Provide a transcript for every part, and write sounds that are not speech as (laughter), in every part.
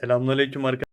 Selamünaleyküm arkadaşlar.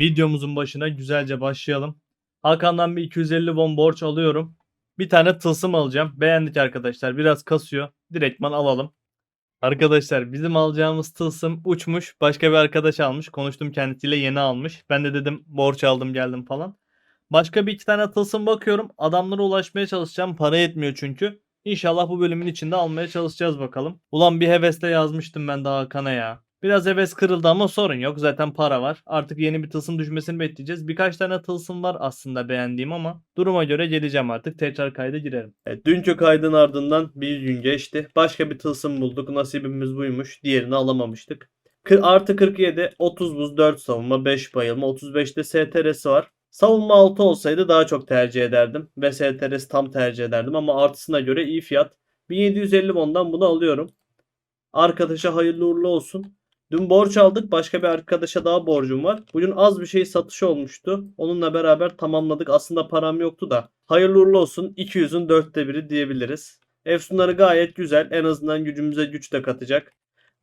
Videomuzun başına güzelce başlayalım. Hakan'dan bir 250 won borç alıyorum. Bir tane tılsım alacağım. Beğendik arkadaşlar. Biraz kasıyor. Direktman alalım. Arkadaşlar bizim alacağımız tılsım uçmuş. Başka bir arkadaş almış. Konuştum kendisiyle yeni almış. Ben de dedim borç aldım geldim falan. Başka bir iki tane tılsım bakıyorum. Adamlara ulaşmaya çalışacağım. Para yetmiyor çünkü. İnşallah bu bölümün içinde almaya çalışacağız bakalım. Ulan bir hevesle yazmıştım ben daha Hakan'a ya. Biraz heves kırıldı ama sorun yok. Zaten para var. Artık yeni bir tılsım düşmesini bekleyeceğiz. Birkaç tane tılsım var aslında beğendiğim ama duruma göre geleceğim artık. Tekrar kayda girerim. Evet, dünkü kaydın ardından bir gün geçti. Başka bir tılsım bulduk. Nasibimiz buymuş. Diğerini alamamıştık. Artı 47, 30 buz, 4 savunma, 5 bayılma, 35'te STR'si var. Savunma 6 olsaydı daha çok tercih ederdim. Ve STR'si tam tercih ederdim ama artısına göre iyi fiyat. 1750 bondan bunu alıyorum. Arkadaşa hayırlı uğurlu olsun. Dün borç aldık. Başka bir arkadaşa daha borcum var. Bugün az bir şey satış olmuştu. Onunla beraber tamamladık. Aslında param yoktu da. Hayırlı uğurlu olsun. 200'ün dörtte biri diyebiliriz. Efsunları gayet güzel. En azından gücümüze güç de katacak.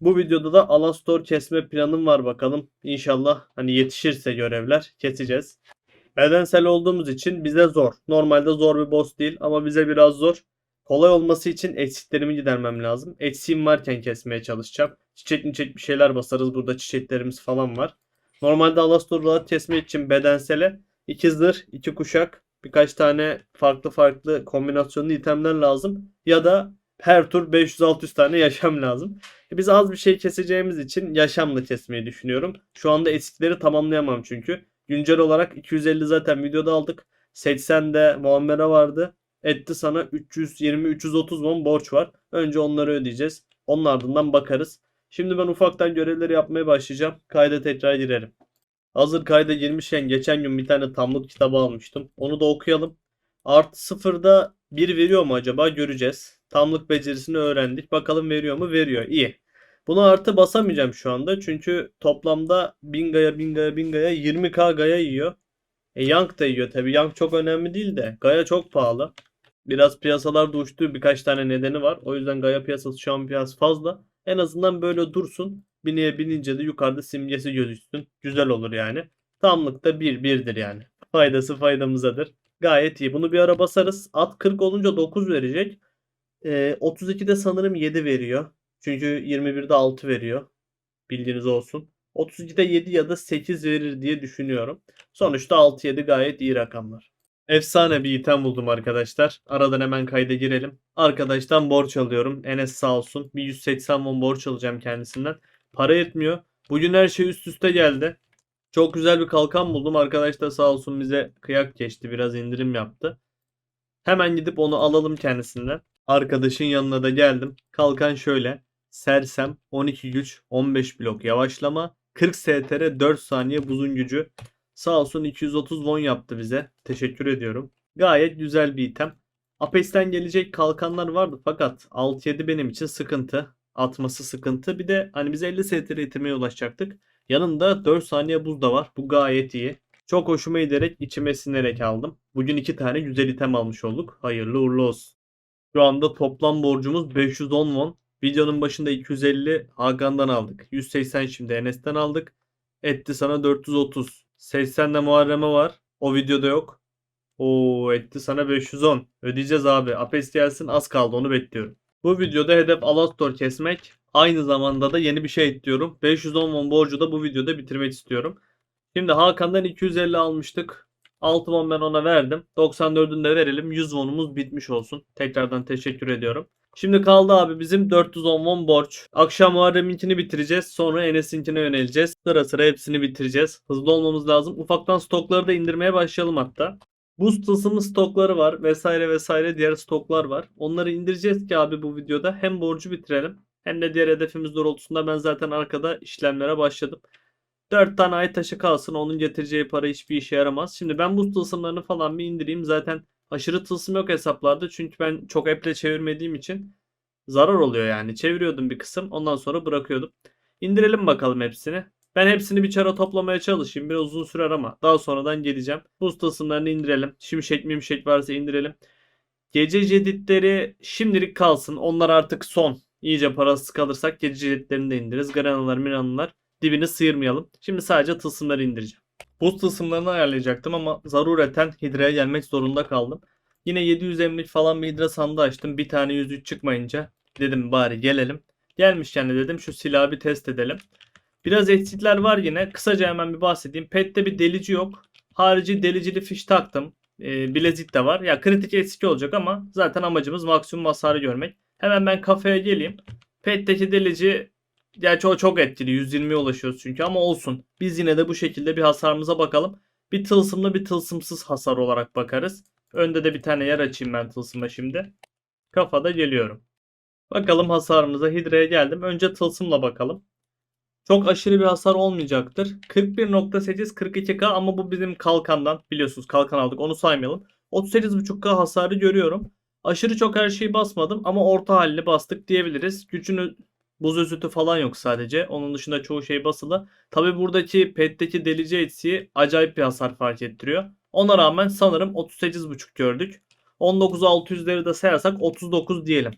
Bu videoda da Alastor kesme planım var bakalım. İnşallah hani yetişirse görevler keseceğiz. Bedensel olduğumuz için bize zor. Normalde zor bir boss değil ama bize biraz zor. Kolay olması için eksiklerimi gidermem lazım. Eksiğim varken kesmeye çalışacağım. Çiçek çiçek bir şeyler basarız. Burada çiçeklerimiz falan var. Normalde Alastor rahat kesmek için bedensele 2 zırh, 2 kuşak, birkaç tane farklı farklı kombinasyonlu itemler lazım. Ya da her tur 500-600 tane (laughs) yaşam lazım. E Biz az bir şey keseceğimiz için yaşamla kesmeyi düşünüyorum. Şu anda eksikleri tamamlayamam çünkü. Güncel olarak 250 zaten videoda aldık. 80 de Muammer'e vardı etti sana 320-330 won borç var. Önce onları ödeyeceğiz. Onun ardından bakarız. Şimdi ben ufaktan görevleri yapmaya başlayacağım. Kayda tekrar girerim. Hazır kayda girmişken geçen gün bir tane tamlık kitabı almıştım. Onu da okuyalım. Artı sıfırda bir veriyor mu acaba göreceğiz. Tamlık becerisini öğrendik. Bakalım veriyor mu? Veriyor. İyi. Buna artı basamayacağım şu anda. Çünkü toplamda 1000 gaya 1000 gaya 1000 gaya 20k gaya yiyor. E Young da yiyor tabi. Young çok önemli değil de. Gaya çok pahalı. Biraz piyasalarda uçtuğu birkaç tane nedeni var. O yüzden Gaya piyasası şu an biraz fazla. En azından böyle dursun. Bineye binince de yukarıda simgesi gözüksün. Güzel olur yani. Tamlıkta 1 1'dir yani. Faydası faydamızadır. Gayet iyi. Bunu bir ara basarız. At 40 olunca 9 verecek. Ee, 32'de sanırım 7 veriyor. Çünkü 21'de 6 veriyor. Bildiğiniz olsun. 32'de 7 ya da 8 verir diye düşünüyorum. Sonuçta 6-7 gayet iyi rakamlar. Efsane bir item buldum arkadaşlar. Aradan hemen kayda girelim. Arkadaştan borç alıyorum. Enes sağ olsun. Bir 180 won borç alacağım kendisinden. Para yetmiyor. Bugün her şey üst üste geldi. Çok güzel bir kalkan buldum. Arkadaş da sağ olsun bize kıyak geçti. Biraz indirim yaptı. Hemen gidip onu alalım kendisinden. Arkadaşın yanına da geldim. Kalkan şöyle. Sersem 12 güç 15 blok yavaşlama 40 STR 4 saniye buzun gücü. Sağ olsun 230 won yaptı bize. Teşekkür ediyorum. Gayet güzel bir item. Apex'ten gelecek kalkanlar vardı fakat 6-7 benim için sıkıntı. Atması sıkıntı. Bir de hani biz 50 STR itemeye ulaşacaktık. Yanında 4 saniye buz da var. Bu gayet iyi. Çok hoşuma giderek içime sinerek aldım. Bugün iki tane güzel item almış olduk. Hayırlı uğurlu olsun. Şu anda toplam borcumuz 510 won. Videonun başında 250 Hakan'dan aldık. 180 şimdi Enes'ten aldık. Etti sana 430. 80'de Muharrem'e var. O videoda yok. Oo etti sana 510. Ödeyeceğiz abi. Apes gelsin az kaldı onu bekliyorum. Bu videoda hedef Alastor kesmek. Aynı zamanda da yeni bir şey ekliyorum. 510 won borcu da bu videoda bitirmek istiyorum. Şimdi Hakan'dan 250 almıştık. 6 won ben ona verdim. 94'ünü de verelim. 100 wonumuz bitmiş olsun. Tekrardan teşekkür ediyorum. Şimdi kaldı abi bizim 410 won borç. Akşam Muharrem'inkini bitireceğiz. Sonra Enes'inkine yöneleceğiz. Sıra sıra hepsini bitireceğiz. Hızlı olmamız lazım. Ufaktan stokları da indirmeye başlayalım hatta. Boost tılsımı stokları var vesaire vesaire diğer stoklar var. Onları indireceğiz ki abi bu videoda hem borcu bitirelim hem de diğer hedefimiz doğrultusunda ben zaten arkada işlemlere başladım. 4 tane ay taşı kalsın onun getireceği para hiçbir işe yaramaz. Şimdi ben bu tılsımlarını falan bir indireyim. Zaten aşırı tılsım yok hesaplarda. Çünkü ben çok eple çevirmediğim için zarar oluyor yani. Çeviriyordum bir kısım ondan sonra bırakıyordum. İndirelim bakalım hepsini. Ben hepsini bir çara toplamaya çalışayım. Biraz uzun sürer ama daha sonradan geleceğim. Buz tılsımlarını indirelim. Şimşek mimşek varsa indirelim. Gece ceditleri şimdilik kalsın. Onlar artık son. İyice parasız kalırsak gece ceditlerini de indiririz. Granalar miranlar dibini sıyırmayalım. Şimdi sadece tılsımları indireceğim. Buz tılsımlarını ayarlayacaktım ama zarureten hidraya gelmek zorunda kaldım. Yine 700 emlik falan bir hidra sandığı açtım. Bir tane 103 çıkmayınca dedim bari gelelim. Gelmişken de dedim şu silahı bir test edelim. Biraz eksikler var yine. Kısaca hemen bir bahsedeyim. Pet'te bir delici yok. Harici delicili fiş taktım. Ee, bilezik de var. Ya kritik eksik olacak ama zaten amacımız maksimum hasarı görmek. Hemen ben kafeye geleyim. Pet'teki delici Gerçi o çok etkili. 120'ye ulaşıyoruz çünkü ama olsun. Biz yine de bu şekilde bir hasarımıza bakalım. Bir tılsımlı bir tılsımsız hasar olarak bakarız. Önde de bir tane yer açayım ben tılsıma şimdi. Kafada geliyorum. Bakalım hasarımıza Hidra'ya geldim. Önce tılsımla bakalım. Çok aşırı bir hasar olmayacaktır. 41.8 42k ama bu bizim kalkandan. Biliyorsunuz kalkan aldık onu saymayalım. 38.5k hasarı görüyorum. Aşırı çok her şeyi basmadım ama orta halli bastık diyebiliriz. Gücünü Buz özütü falan yok sadece. Onun dışında çoğu şey basılı. Tabi buradaki petteki delici etsiği acayip bir hasar fark ettiriyor. Ona rağmen sanırım 38.5 gördük. 19.600'leri de sayarsak 39 diyelim.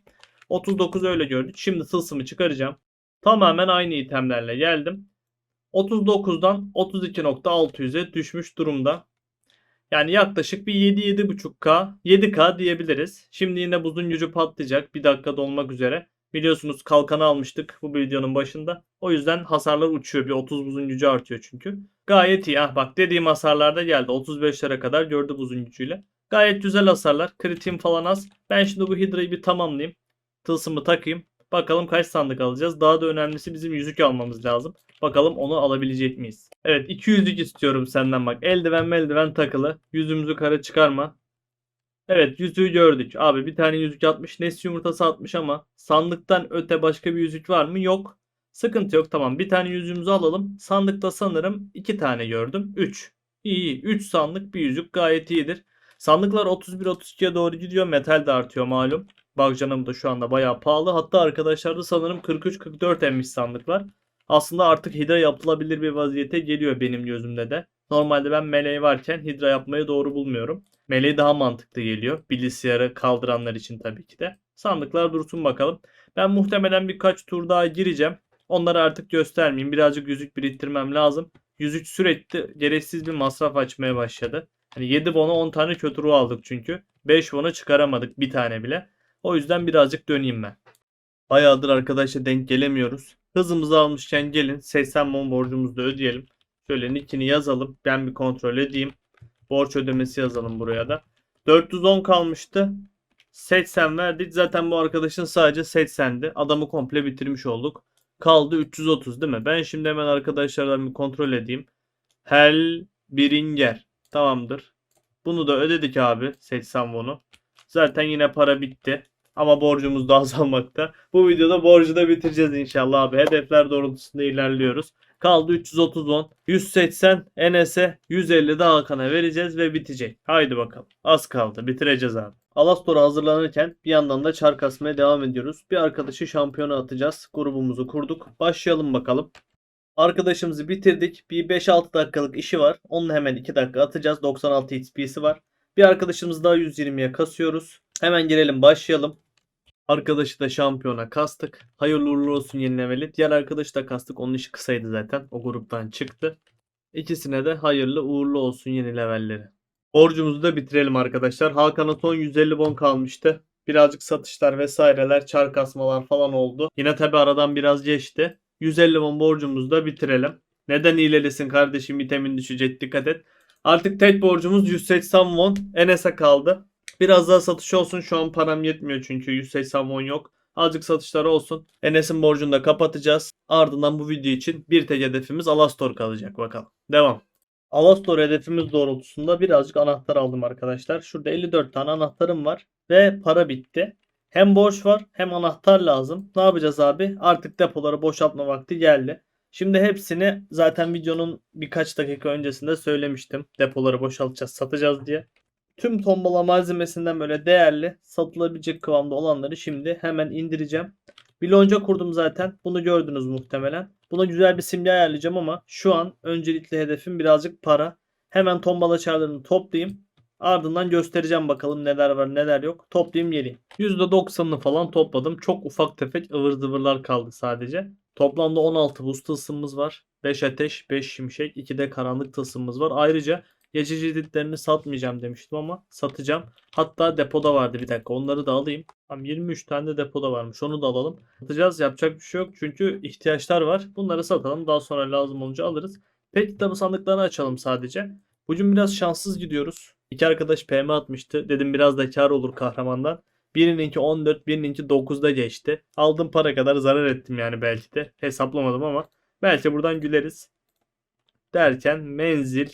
39 öyle gördük. Şimdi tılsımı çıkaracağım. Tamamen aynı itemlerle geldim. 39'dan 32.600'e düşmüş durumda. Yani yaklaşık bir 7-7.5K, 7K diyebiliriz. Şimdi yine buzun gücü patlayacak. Bir dakikada olmak üzere. Biliyorsunuz kalkanı almıştık bu videonun başında. O yüzden hasarlar uçuyor. Bir 30 buzun gücü artıyor çünkü. Gayet iyi. Ah bak dediğim hasarlarda geldi. 35'lere kadar gördü buzun gücüyle. Gayet güzel hasarlar. Kritiğim falan az. Ben şimdi bu hidrayı bir tamamlayayım. Tılsımı takayım. Bakalım kaç sandık alacağız. Daha da önemlisi bizim yüzük almamız lazım. Bakalım onu alabilecek miyiz? Evet 200'lük istiyorum senden bak. Eldiven meldiven takılı. Yüzümüzü kara çıkarma. Evet yüzüğü gördük. Abi bir tane yüzük atmış. Nes yumurtası atmış ama sandıktan öte başka bir yüzük var mı? Yok. Sıkıntı yok tamam. Bir tane yüzüğümüzü alalım. Sandıkta sanırım iki tane gördüm. 3. İyi. 3 sandık bir yüzük gayet iyidir. Sandıklar 31-32'ye doğru gidiyor. Metal de artıyor malum. Bagcanım da şu anda bayağı pahalı. Hatta arkadaşlarda sanırım 43-44 emmiş sandıklar. Aslında artık hidra yapılabilir bir vaziyete geliyor benim gözümde de. Normalde ben meleği varken hidra yapmayı doğru bulmuyorum. Meleği daha mantıklı geliyor. Bilgisayarı kaldıranlar için tabii ki de. Sandıklar dursun bakalım. Ben muhtemelen birkaç tur daha gireceğim. Onları artık göstermeyeyim. Birazcık yüzük biriktirmem lazım. Yüzük sürekli gereksiz bir masraf açmaya başladı. Hani 7 bona 10 tane kötü ruh aldık çünkü. 5 bona çıkaramadık bir tane bile. O yüzden birazcık döneyim ben. Bayağıdır arkadaşla denk gelemiyoruz. Hızımızı almışken gelin 80 mon borcumuzu da ödeyelim. Şöyle nickini yazalım. Ben bir kontrol edeyim. Borç ödemesi yazalım buraya da. 410 kalmıştı. 80 verdik. Zaten bu arkadaşın sadece 80'di. Adamı komple bitirmiş olduk. Kaldı 330 değil mi? Ben şimdi hemen arkadaşlardan bir kontrol edeyim. Hel Biringer. Tamamdır. Bunu da ödedik abi. 80 bunu. Zaten yine para bitti. Ama borcumuz da (laughs) azalmakta. Bu videoda borcu da bitireceğiz inşallah abi. Hedefler doğrultusunda ilerliyoruz. Kaldı 330 won. 180 Enes'e 150 de Hakan'a vereceğiz ve bitecek. Haydi bakalım. Az kaldı. Bitireceğiz abi. Alastor'a hazırlanırken bir yandan da çar kasmaya devam ediyoruz. Bir arkadaşı şampiyona atacağız. Grubumuzu kurduk. Başlayalım bakalım. Arkadaşımızı bitirdik. Bir 5-6 dakikalık işi var. Onun hemen 2 dakika atacağız. 96 XP'si var. Bir arkadaşımız daha 120'ye kasıyoruz. Hemen girelim başlayalım. Arkadaşı da şampiyona kastık. Hayırlı uğurlu olsun yenilemeli. Diğer arkadaşı da kastık. Onun işi kısaydı zaten. O gruptan çıktı. İkisine de hayırlı uğurlu olsun yeni levelleri. Borcumuzu da bitirelim arkadaşlar. Hakan'a son 150 bon kalmıştı. Birazcık satışlar vesaireler, çar kasmalar falan oldu. Yine tabi aradan biraz geçti. 150 bon borcumuzu da bitirelim. Neden hilelisin kardeşim itemin düşecek dikkat et. Artık tek borcumuz 180 won. Enes'e kaldı. Biraz daha satış olsun. Şu an param yetmiyor çünkü 180 won yok. Azıcık satışlar olsun. Enes'in borcunu da kapatacağız. Ardından bu video için bir tek hedefimiz Alastor kalacak bakalım. Devam. Alastor hedefimiz doğrultusunda birazcık anahtar aldım arkadaşlar. Şurada 54 tane anahtarım var ve para bitti. Hem borç var hem anahtar lazım. Ne yapacağız abi? Artık depoları boşaltma vakti geldi. Şimdi hepsini zaten videonun birkaç dakika öncesinde söylemiştim. Depoları boşaltacağız, satacağız diye. Tüm tombala malzemesinden böyle değerli, satılabilecek kıvamda olanları şimdi hemen indireceğim. Bir lonca kurdum zaten. Bunu gördünüz muhtemelen. Buna güzel bir simge ayarlayacağım ama şu an öncelikli hedefim birazcık para. Hemen tombala çarlarını toplayayım. Ardından göstereceğim bakalım neler var neler yok. Toplayayım geleyim. %90'ını falan topladım. Çok ufak tefek ıvır zıvırlar kaldı sadece. Toplamda 16 buz tılsımımız var. 5 ateş, 5 şimşek, 2 de karanlık tılsımımız var. Ayrıca geçici editlerini satmayacağım demiştim ama satacağım. Hatta depoda vardı bir dakika onları da alayım. Tam 23 tane de depoda varmış onu da alalım. Satacağız yapacak bir şey yok çünkü ihtiyaçlar var. Bunları satalım daha sonra lazım olunca alırız. Pet kitabı sandıklarını açalım sadece. Bugün biraz şanssız gidiyoruz. İki arkadaş PM atmıştı. Dedim biraz da kar olur kahramandan. Birininki 14, birininki 9'da geçti. Aldığım para kadar zarar ettim yani belki de. Hesaplamadım ama belki buradan güleriz. Derken menzil.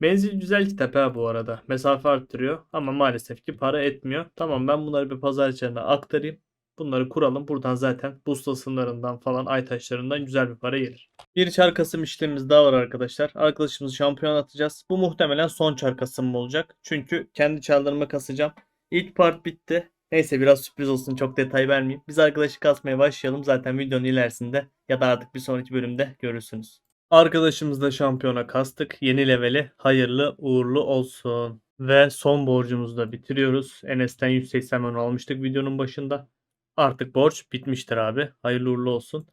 Menzil güzel kitap ha bu arada. Mesafe arttırıyor ama maalesef ki para etmiyor. Tamam ben bunları bir pazar içerisine aktarayım. Bunları kuralım. Buradan zaten buz tasımlarından falan ay taşlarından güzel bir para gelir. Bir çar kasım işlemimiz daha var arkadaşlar. Arkadaşımızı şampiyon atacağız. Bu muhtemelen son çar kasım olacak. Çünkü kendi çarlarımı kasacağım. İlk part bitti. Neyse biraz sürpriz olsun çok detay vermeyeyim. Biz arkadaşı kasmaya başlayalım. Zaten videonun ilerisinde ya da artık bir sonraki bölümde görürsünüz. Arkadaşımız da şampiyona kastık. Yeni leveli hayırlı uğurlu olsun. Ve son borcumuzu da bitiriyoruz. Enes'ten 180 won almıştık videonun başında. Artık borç bitmiştir abi. Hayırlı uğurlu olsun.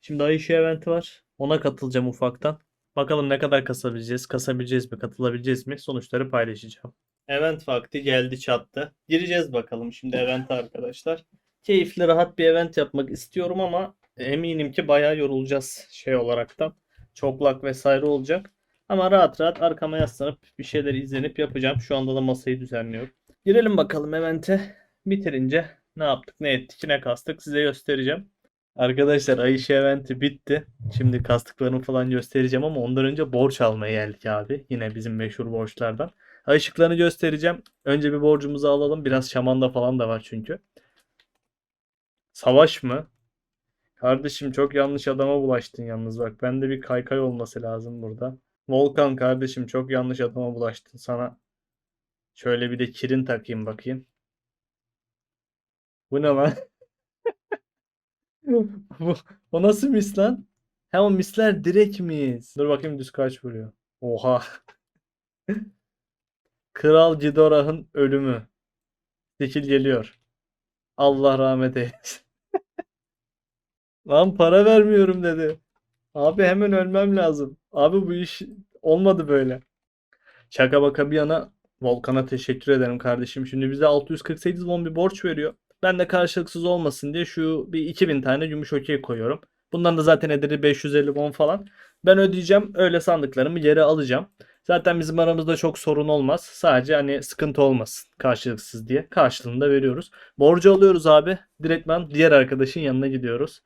Şimdi Ayşe eventi var. Ona katılacağım ufaktan. Bakalım ne kadar kasabileceğiz, kasabileceğiz mi, katılabileceğiz mi? Sonuçları paylaşacağım. Event vakti geldi çattı. Gireceğiz bakalım şimdi event arkadaşlar. Keyifli rahat bir event yapmak istiyorum ama eminim ki bayağı yorulacağız şey olaraktan. Çoklak vesaire olacak. Ama rahat rahat arkama yaslanıp bir şeyler izlenip yapacağım. Şu anda da masayı düzenliyorum. Girelim bakalım evente. Bitirince ne yaptık, ne ettik, ne kastık size göstereceğim. Arkadaşlar Ayşe eventi bitti. Şimdi kastıklarımı falan göstereceğim ama ondan önce borç almaya geldik abi. Yine bizim meşhur borçlardan. Işıklarını göstereceğim. Önce bir borcumuzu alalım. Biraz şamanda falan da var çünkü. Savaş mı? Kardeşim çok yanlış adama bulaştın yalnız bak. Bende bir kaykay olması lazım burada. Volkan kardeşim çok yanlış adama bulaştın. Sana şöyle bir de kirin takayım bakayım. Bu ne lan? (laughs) Bu, o nasıl mis lan? He o misler direkt mis. Dur bakayım düz kaç vuruyor. Oha. (laughs) Kral Cidorah'ın ölümü. Şekil geliyor. Allah rahmet eylesin. Lan para vermiyorum dedi. Abi hemen ölmem lazım. Abi bu iş olmadı böyle. Şaka baka bir yana Volkan'a teşekkür ederim kardeşim. Şimdi bize 648 won bir borç veriyor. Ben de karşılıksız olmasın diye şu bir 2000 tane gümüş okey koyuyorum. Bundan da zaten ederi 550 won falan. Ben ödeyeceğim. Öyle sandıklarımı geri alacağım. Zaten bizim aramızda çok sorun olmaz. Sadece hani sıkıntı olmasın karşılıksız diye. Karşılığında veriyoruz. Borcu alıyoruz abi. Direktman diğer arkadaşın yanına gidiyoruz.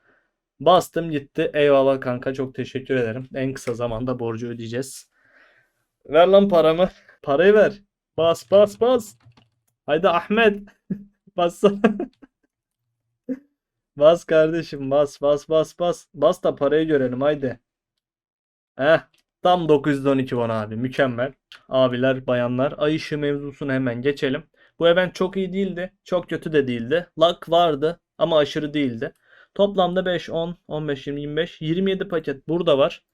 Bastım gitti. Eyvallah kanka çok teşekkür ederim. En kısa zamanda borcu ödeyeceğiz. Ver lan paramı. Parayı ver. Bas bas bas. Haydi Ahmet. (laughs) Bassana. (laughs) Bas kardeşim bas bas bas bas. Bas da parayı görelim haydi. Heh. Tam 912 won abi. Mükemmel. Abiler, bayanlar. Ay ışığı mevzusunu hemen geçelim. Bu event çok iyi değildi. Çok kötü de değildi. Luck vardı ama aşırı değildi. Toplamda 5, 10, 15, 20, 25, 27 paket burada var.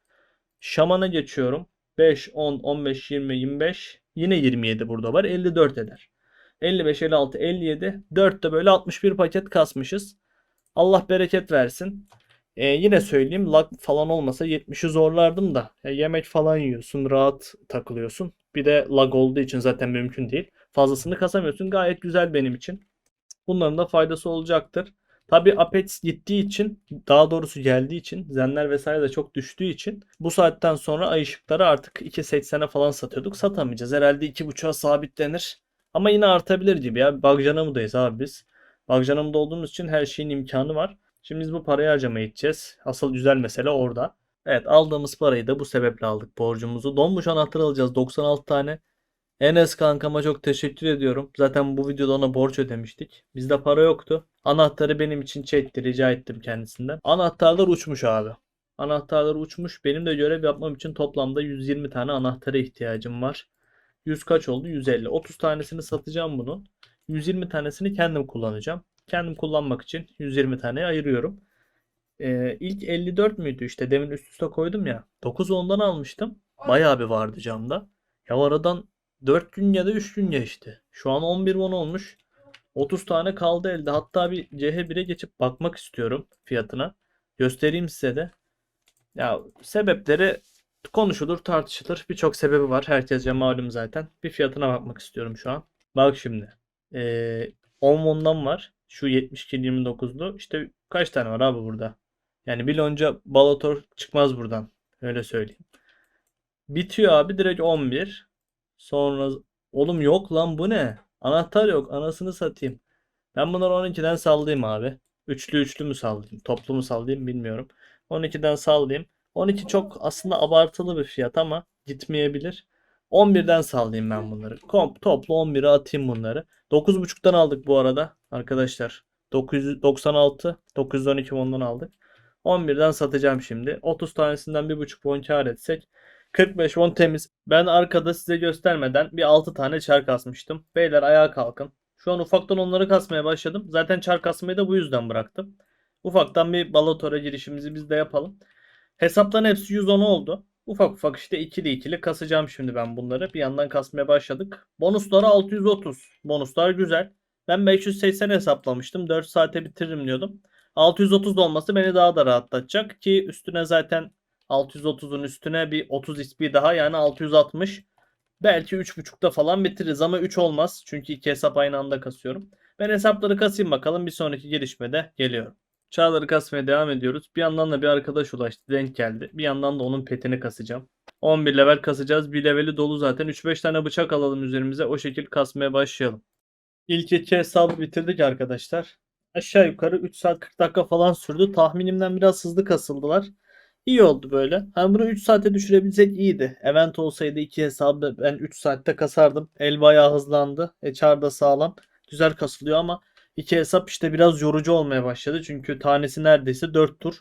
Şaman'a geçiyorum. 5, 10, 15, 20, 25. Yine 27 burada var. 54 eder. 55, 56, 57. 4 de böyle 61 paket kasmışız. Allah bereket versin. Ee, yine söyleyeyim lag falan olmasa 70'i zorlardım da. Ya yemek falan yiyorsun, rahat takılıyorsun. Bir de lag olduğu için zaten mümkün değil. Fazlasını kasamıyorsun. Gayet güzel benim için. Bunların da faydası olacaktır. Tabi Apex gittiği için, daha doğrusu geldiği için, zenler vesaire de çok düştüğü için bu saatten sonra ay ışıkları artık 2.80'e falan satıyorduk. Satamayacağız. Herhalde 2.5'a sabitlenir. Ama yine artabilir gibi ya. Bagcanamı'dayız abi biz. Bagcanamı'da olduğumuz için her şeyin imkanı var. Şimdi biz bu parayı harcamaya gideceğiz. Asıl güzel mesele orada. Evet aldığımız parayı da bu sebeple aldık borcumuzu. Donmuş anahtar alacağız 96 tane. Enes kankama çok teşekkür ediyorum. Zaten bu videoda ona borç ödemiştik. Bizde para yoktu. Anahtarı benim için çekti. Rica ettim kendisinden. Anahtarlar uçmuş abi. Anahtarlar uçmuş. Benim de görev yapmam için toplamda 120 tane anahtara ihtiyacım var. 100 kaç oldu? 150. 30 tanesini satacağım bunun. 120 tanesini kendim kullanacağım. Kendim kullanmak için 120 tane ayırıyorum. Ee, ilk 54 müydü işte demin üst üste koydum ya. 9 ondan almıştım. Bayağı bir vardı camda. Ya aradan 4 gün ya da 3 gün geçti. Şu an 11 won olmuş. 30 tane kaldı elde. Hatta bir CH1'e geçip bakmak istiyorum fiyatına. Göstereyim size de. Ya sebepleri konuşulur, tartışılır. Birçok sebebi var. Herkese malum zaten. Bir fiyatına bakmak istiyorum şu an. Bak şimdi. Ee, 10 won'dan var. Şu 72-29'lu. İşte kaç tane var abi burada? Yani bir lonca balator çıkmaz buradan. Öyle söyleyeyim. Bitiyor abi direkt 11. Sonra oğlum yok lan bu ne? Anahtar yok. Anasını satayım. Ben bunları 12'den sallayayım abi. Üçlü üçlü mü sallayayım? Toplu mu sallayayım bilmiyorum. 12'den sallayayım. 12 çok aslında abartılı bir fiyat ama gitmeyebilir. 11'den sallayayım ben bunları. Komp toplu 11'e atayım bunları. 9.5'tan aldık bu arada arkadaşlar. 996 912 ondan aldık. 11'den satacağım şimdi. 30 tanesinden 1.5 won kar etsek 45 won temiz. Ben arkada size göstermeden bir 6 tane çar kasmıştım. Beyler ayağa kalkın. Şu an ufaktan onları kasmaya başladım. Zaten çar kasmayı da bu yüzden bıraktım. Ufaktan bir balotora girişimizi biz de yapalım. Hesapların hepsi 110 oldu. Ufak ufak işte ikili ikili kasacağım şimdi ben bunları. Bir yandan kasmaya başladık. Bonusları 630. Bonuslar güzel. Ben 580 hesaplamıştım. 4 saate bitiririm diyordum. 630 da olması beni daha da rahatlatacak ki üstüne zaten 630'un üstüne bir 30 XP daha yani 660. Belki 3.5'da falan bitiririz ama 3 olmaz. Çünkü iki hesap aynı anda kasıyorum. Ben hesapları kasayım bakalım. Bir sonraki gelişmede geliyorum. Çağları kasmaya devam ediyoruz. Bir yandan da bir arkadaş ulaştı. Denk geldi. Bir yandan da onun petini kasacağım. 11 level kasacağız. Bir leveli dolu zaten. 3-5 tane bıçak alalım üzerimize. O şekil kasmaya başlayalım. İlk iki hesabı bitirdik arkadaşlar. Aşağı yukarı 3 saat 40 dakika falan sürdü. Tahminimden biraz hızlı kasıldılar. İyi oldu böyle. Hani bunu 3 saate düşürebilsek iyiydi. Event olsaydı iki hesabı ben 3 saatte kasardım. El bayağı hızlandı. E çar da sağlam. Güzel kasılıyor ama iki hesap işte biraz yorucu olmaya başladı. Çünkü tanesi neredeyse 4 tur.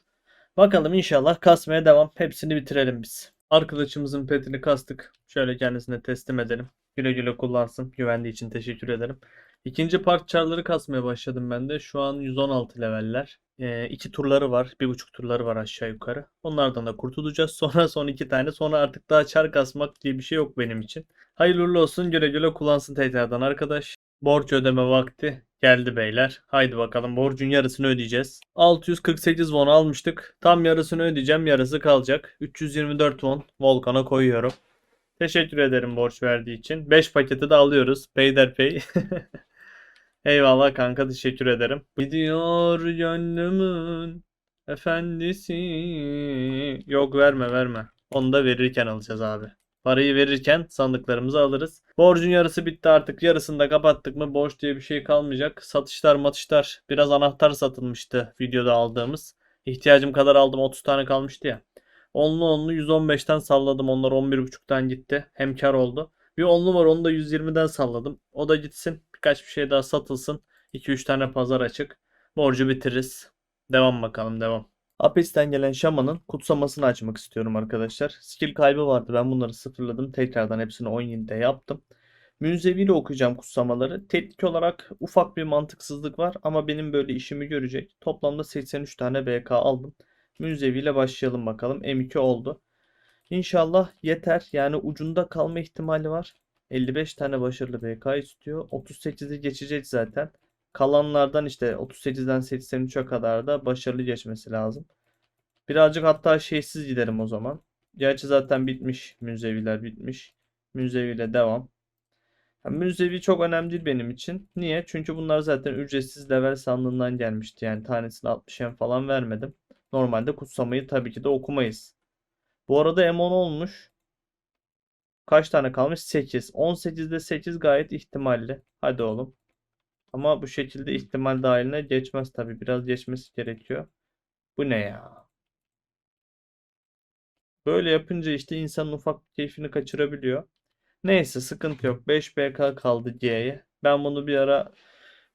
Bakalım inşallah kasmaya devam. Hepsini bitirelim biz. Arkadaşımızın petini kastık. Şöyle kendisine teslim edelim. Güle güle kullansın. Güvendiği için teşekkür ederim. İkinci part çarları kasmaya başladım ben de. Şu an 116 leveller. Ee, iki turları var. Bir buçuk turları var aşağı yukarı. Onlardan da kurtulacağız. (laughs) Sonra son iki tane. Sonra artık daha çar kasmak diye bir şey yok benim için. Hayırlı olsun. Güle güle kullansın tekrardan arkadaş. Borç ödeme vakti geldi beyler. Haydi bakalım borcun yarısını ödeyeceğiz. 648 won almıştık. Tam yarısını ödeyeceğim. Yarısı kalacak. 324 won Volkan'a koyuyorum. Teşekkür ederim borç verdiği için. 5 paketi de alıyoruz. Peyderpey. (laughs) Eyvallah kanka teşekkür ederim. Gidiyor gönlümün efendisi. Yok verme verme. Onu da verirken alacağız abi. Parayı verirken sandıklarımızı alırız. Borcun yarısı bitti artık. Yarısını da kapattık mı borç diye bir şey kalmayacak. Satışlar matışlar. Biraz anahtar satılmıştı videoda aldığımız. İhtiyacım kadar aldım 30 tane kalmıştı ya. Onlu onlu 115'ten salladım. Onlar 11.5'tan gitti. Hem kar oldu. Bir onlu var onu da 120'den salladım. O da gitsin. Birkaç bir şey daha satılsın. 2-3 tane pazar açık. Borcu bitiririz. Devam bakalım devam. Apex'ten gelen şamanın kutsamasını açmak istiyorum arkadaşlar. Skill kaybı vardı. Ben bunları sıfırladım. Tekrardan hepsini 17'de yaptım. Münzevi ile okuyacağım kutsamaları. Teknik olarak ufak bir mantıksızlık var ama benim böyle işimi görecek. Toplamda 83 tane BK aldım. Münzevi ile başlayalım bakalım. M2 oldu. İnşallah yeter. Yani ucunda kalma ihtimali var. 55 tane başarılı BK istiyor. 38'i geçecek zaten. Kalanlardan işte 38'den 83'e kadar da başarılı geçmesi lazım. Birazcık hatta şeysiz giderim o zaman. Gerçi zaten bitmiş. Münzeviler bitmiş. Münzeviyle devam. Yani münzevi çok önemli benim için. Niye? Çünkü bunlar zaten ücretsiz level sandığından gelmişti. Yani tanesini 60 yen falan vermedim. Normalde kutsamayı tabii ki de okumayız. Bu arada M10 olmuş. Kaç tane kalmış? 8. 18'de 8 gayet ihtimalli. Hadi oğlum. Ama bu şekilde ihtimal dahiline geçmez tabii. Biraz geçmesi gerekiyor. Bu ne ya? Böyle yapınca işte insanın ufak keyfini kaçırabiliyor. Neyse sıkıntı yok. 5 BK kaldı G'ye. Ben bunu bir ara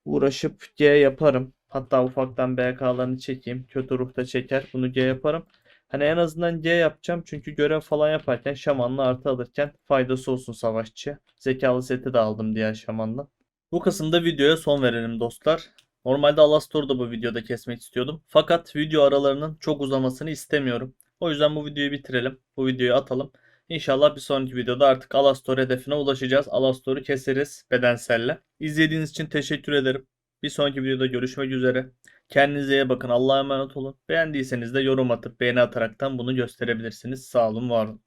uğraşıp G yaparım. Hatta ufaktan BK'larını çekeyim. Kötü ruhta çeker. Bunu G yaparım. Hani en azından G yapacağım. Çünkü görev falan yaparken şamanla artı alırken faydası olsun savaşçı. Zekalı seti de aldım diğer şamanla. Bu kısımda videoya son verelim dostlar. Normalde Alastor'u da bu videoda kesmek istiyordum. Fakat video aralarının çok uzamasını istemiyorum. O yüzden bu videoyu bitirelim. Bu videoyu atalım. İnşallah bir sonraki videoda artık Alastor hedefine ulaşacağız. Alastor'u keseriz bedenselle. İzlediğiniz için teşekkür ederim. Bir sonraki videoda görüşmek üzere. Kendinize iyi bakın. Allah'a emanet olun. Beğendiyseniz de yorum atıp beğeni ataraktan bunu gösterebilirsiniz. Sağ olun, var olun.